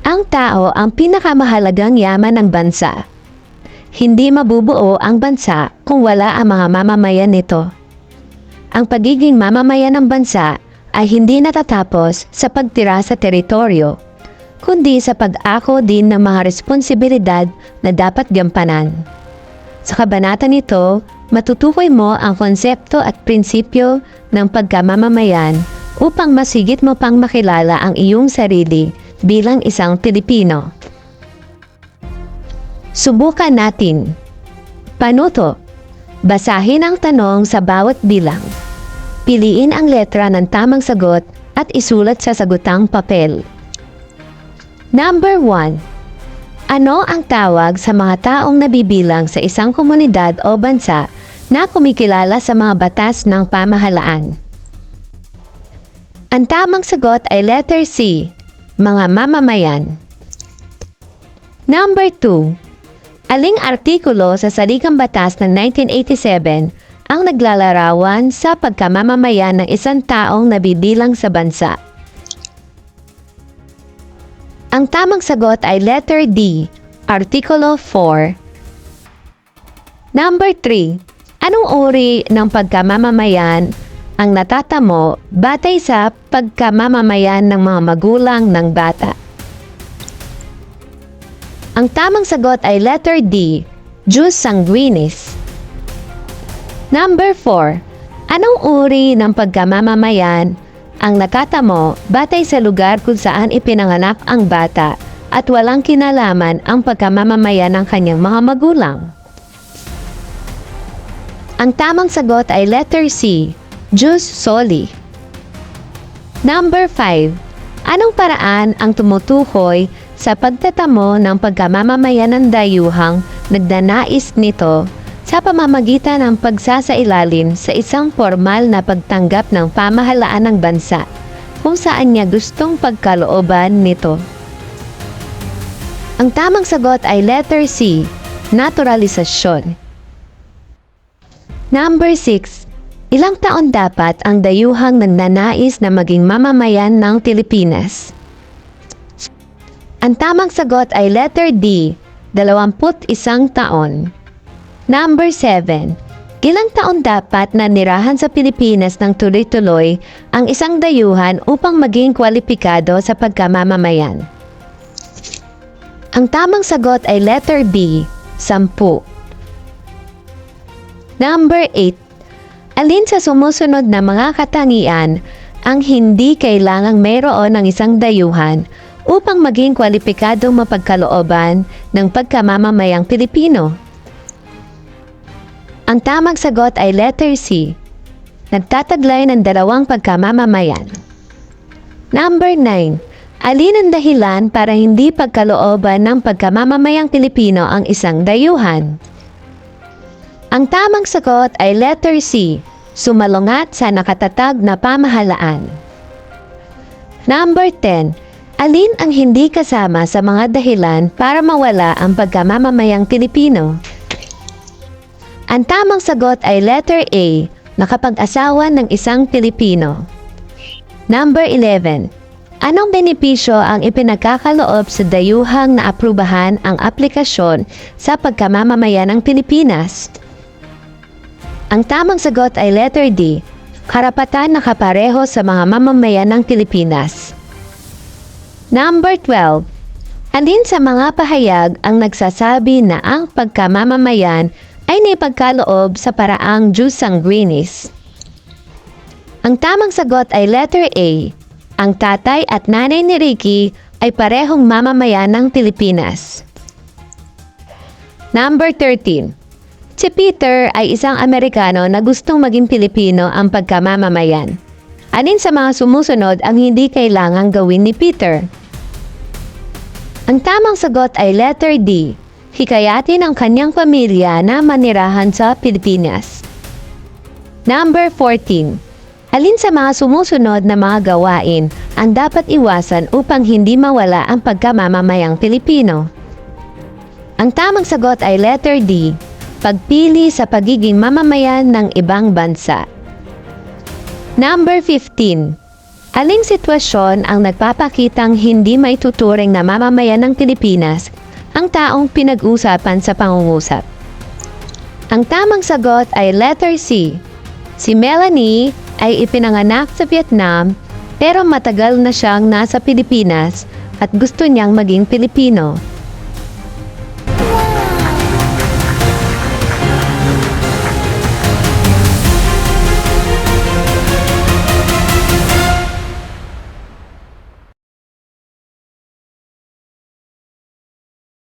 Ang tao ang pinakamahalagang yaman ng bansa. Hindi mabubuo ang bansa kung wala ang mga mamamayan nito. Ang pagiging mamamayan ng bansa ay hindi natatapos sa pagtira sa teritoryo, kundi sa pag-ako din ng mga responsibilidad na dapat gampanan. Sa kabanata nito, matutukoy mo ang konsepto at prinsipyo ng pagkamamamayan upang masigit mo pang makilala ang iyong sarili bilang isang Pilipino. Subukan natin. Panuto. Basahin ang tanong sa bawat bilang. Piliin ang letra ng tamang sagot at isulat sa sagutang papel. Number 1. Ano ang tawag sa mga taong nabibilang sa isang komunidad o bansa na kumikilala sa mga batas ng pamahalaan? Ang tamang sagot ay letter C, mga mamamayan. Number 2. Aling artikulo sa Saligang Batas ng 1987 ang naglalarawan sa pagkamamamayan ng isang taong nabibilang sa bansa? Ang tamang sagot ay letter D, Artikulo 4. Number 3. Anong uri ng pagkamamamayan ang natatamo batay sa pagkamamamayan ng mga magulang ng bata? Ang tamang sagot ay letter D, Jus sanguinis. Number 4. Anong uri ng pagkamamamayan ang nakatamo batay sa lugar kung saan ipinanganak ang bata at walang kinalaman ang pagkamamamayan ng kanyang mga magulang? Ang tamang sagot ay letter C, Jus soli. Number 5. Anong paraan ang tumutukoy sa pagtatamo ng pagkamamamayan ng dayuhang nagdanais nito sa pamamagitan ng pagsasailalim sa isang formal na pagtanggap ng pamahalaan ng bansa kung saan niya gustong pagkalooban nito. Ang tamang sagot ay letter C, naturalisasyon. Number 6. Ilang taon dapat ang dayuhang nagnanais na maging mamamayan ng Pilipinas? Ang tamang sagot ay letter D, 21 taon. Number 7. Ilang taon dapat na nirahan sa Pilipinas ng tuloy-tuloy ang isang dayuhan upang maging kwalipikado sa pagkamamamayan? Ang tamang sagot ay letter B, 10. Number 8. Alin sa sumusunod na mga katangian ang hindi kailangang mayroon ng isang dayuhan upang maging kwalipikadong mapagkalooban ng pagkamamamayang Pilipino? Ang tamang sagot ay letter C. Nagtataglay ng dalawang pagkamamamayan. Number 9. Alin ang dahilan para hindi pagkalooban ng pagkamamamayang Pilipino ang isang dayuhan? Ang tamang sagot ay letter C. Sumalungat sa nakatatag na pamahalaan. Number 10. Alin ang hindi kasama sa mga dahilan para mawala ang pagkamamamayang Pilipino? Ang tamang sagot ay letter A, nakapag-asawa ng isang Pilipino. Number 11. Anong benepisyo ang ipinagkakaloob sa dayuhang na aprubahan ang aplikasyon sa pagkamamamayan ng Pilipinas? Ang tamang sagot ay letter D, karapatan na kapareho sa mga mamamayan ng Pilipinas. Number 12. Alin sa mga pahayag ang nagsasabi na ang pagkamamamayan ay naipagkaloob sa paraang jus sanguinis? Ang tamang sagot ay letter A. Ang tatay at nanay ni Ricky ay parehong mamamayan ng Pilipinas. Number 13. Si Peter ay isang Amerikano na gustong maging Pilipino ang pagkamamamayan. Anin sa mga sumusunod ang hindi kailangang gawin ni Peter? Ang tamang sagot ay letter D. Hikayatin ang kanyang pamilya na manirahan sa Pilipinas. Number 14. Alin sa mga sumusunod na mga gawain ang dapat iwasan upang hindi mawala ang pagkamamamayang Pilipino? Ang tamang sagot ay letter D. Pagpili sa pagiging mamamayan ng ibang bansa. Number 15. Aling sitwasyon ang nagpapakitang hindi may tuturing na mamamayan ng Pilipinas ang taong pinag-usapan sa pangungusap? Ang tamang sagot ay letter C. Si Melanie ay ipinanganak sa Vietnam pero matagal na siyang nasa Pilipinas at gusto niyang maging Pilipino.